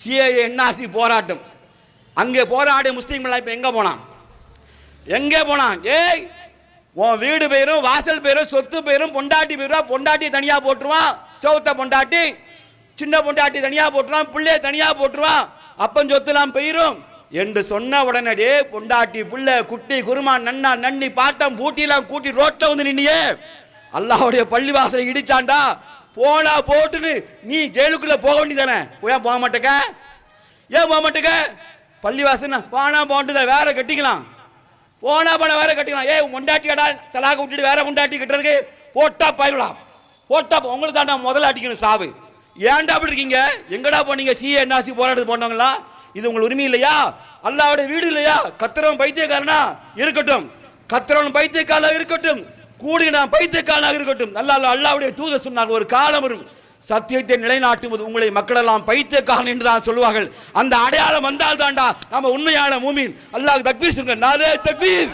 CAA NRC போராட்டம். அங்கே போராடிய முஸ்லீம்லாம் இப்போ எங்கே போனான்? எங்கே போனான்? ஏய் உன் வீடு பேரும் வாசல் பேரும் சொத்து பேரும் பொண்டாட்டி பேரும் பொண்டாட்டி தனியாக போட்டுருவான். சௌத்த பொண்டாட்டி சின்ன பொண்டாட்டி தனியாக போட்டுருவான் பிள்ளைய தனியாக போட்டுருவான். அப்பன் சொத்துலாம் போயிடும் என்று சொன்ன உடனடியே பொண்டாட்டி புள்ள குட்டி குருமா நன்னா நன்னி பாட்டம் பூட்டிலாம் கூட்டி ரோட்டில் வந்து நின்னியே. அல்லாவுடைய பள்ளிவாசலை இடிச்சாண்டா போனா போட்டுன்னு. நீ ஜெயிலுக்குள்ள போக வேண்டியதானே ஏன் போக மாட்டேக்க? ஏன் போக மாட்டேங்க பள்ளிவாசன்னா போனா போட்டுதான் வேற கட்டிக்கலாம். போனா போன வேற கட்டிக்கலாம். ஏய் முண்டாட்டியடா தலாக விட்டுட்டு வேற முண்டாட்டி கட்டுறதுக்கு போட்டா பயிரலாம் போட்டா உங்களுக்கு தாண்டா முதல்ல அடிக்கணும் சாவு. ஏன்டா அப்படி இருக்கீங்க? எங்கடா போனீங்க? சிஏ என்ஆர்சி போராட்டத்துக்கு போனவங்களா? இது உங்கள் உரிமை இல்லையா? அல்லாவுடைய வீடு இல்லையா? கத்திரவன் பைத்தியக்காரனா இருக்கட்டும். கத்திரவன் பைத்தியக்காரனா இருக்கட்டும். கூடி நான் பைத்தியக்காரனாக இருக்கட்டும். நல்லா அல்லாவுடைய தூத சொன்னாங்க ஒரு காலம் வரும். சத்தியத்தை நிலைநாட்டுவது உங்களை மக்களெல்லாம் பைத்தியக்காரன் என்று தான் சொல்லுவார்கள். அந்த அடையாளம் வந்தால் தாண்டா நம்ம உண்மையான மூமின். அல்லாஹ் தக்பீர் சொல்லுங்க நாதே தக்பீர்.